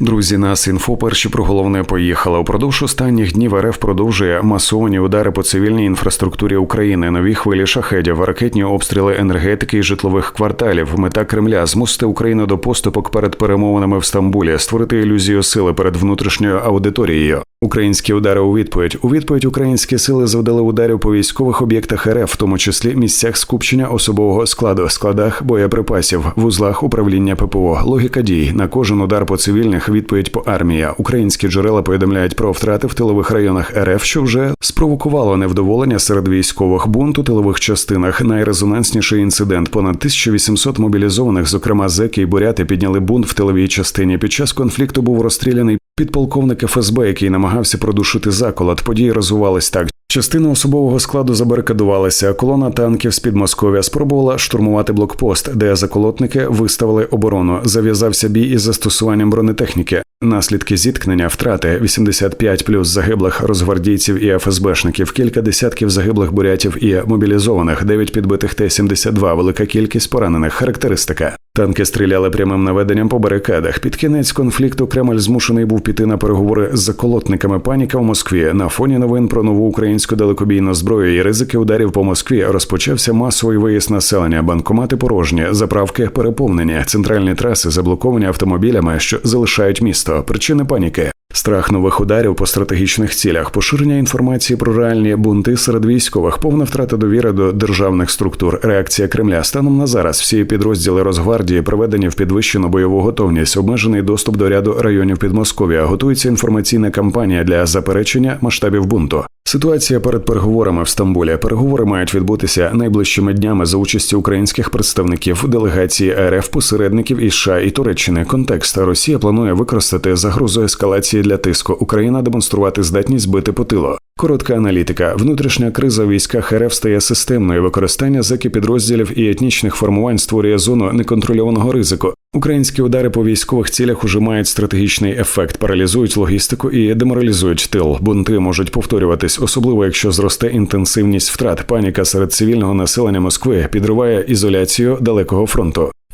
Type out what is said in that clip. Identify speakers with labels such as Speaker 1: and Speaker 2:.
Speaker 1: Друзі, нас інфо перші про головне поїхали. Упродовж останніх днів РФ продовжує масовані удари по цивільній інфраструктурі України, нові хвилі шахедів, ракетні обстріли енергетики і житлових кварталів. Мета Кремля змусити Україну до поступок перед перемовинами в Стамбулі, створити ілюзію сили перед внутрішньою аудиторією. Українські удари у відповідь. У відповідь українські сили завдали ударів по військових об'єктах РФ, в тому числі місцях скупчення особового складу, складах боєприпасів, вузлах управління ППО. Логіка дій на кожен удар по цивільних. Відповідь по армія. Українські джерела повідомляють про втрати в тилових районах РФ, що вже спровокувало невдоволення серед військових бунт у тилових частинах. Найрезонансніший інцидент. Понад 1800 мобілізованих, зокрема зеки і буряти, підняли бунт в тиловій частині. Під час конфлікту був розстріляний підполковник ФСБ, який намагався продушити заколот. Події розвивались так. Частина особового складу забарикадувалася. Колона танків з Підмосков'я спробувала штурмувати блокпост, де заколотники виставили оборону. Зав'язався бій із застосуванням бронетехніки. Наслідки зіткнення, втрати 85 плюс загиблих розгвардійців і ФСБшників, кілька десятків загиблих бурятів і мобілізованих, 9 підбитих Т-72, велика кількість поранених. Характеристика. Танки стріляли прямим наведенням по барикадах. Під кінець конфлікту Кремль змушений був піти на переговори з заколотниками. Паніка в Москві на фоні новин про нову українську далекобійну зброю і ризики ударів по Москві розпочався масовий виїзд населення. Банкомати порожні, заправки переповнені, центральні траси заблоковані автомобілями, що залишають місто. Причини паніки. Страх нових ударів по стратегічних цілях, поширення інформації про реальні бунти серед військових, повна втрата довіри до державних структур, реакція Кремля станом на зараз. Всі підрозділи Росгвардії приведені в підвищену бойову готовність, обмежений доступ до ряду районів Підмосков'я. Готується інформаційна кампанія для заперечення масштабів бунту. Ситуація перед переговорами в Стамбулі. Переговори мають відбутися найближчими днями за участі українських представників делегації РФ, посередників із США і Туреччини. Контекст Росія планує використати загрозу ескалації для тиску. Україна демонструвати здатність бити по тилу. Коротка аналітика. Внутрішня криза в військах РФ стає системною. Використання зеки підрозділів і етнічних формувань створює зону неконтрольованого ризику. Українські удари по військових цілях уже мають стратегічний ефект, паралізують логістику і деморалізують тил. Бунти можуть повторюватись, особливо якщо зросте інтенсивність втрат. Паніка серед цивільного населення Москви підриває ізоляцію далекого фронту.